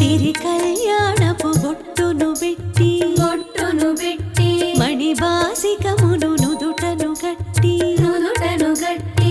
సిరి కళ్యాణపు బొట్టును పెట్టి బొట్టును పెట్టి మణిబాసికమును నుదుటను గట్టి నుదుటను గట్టి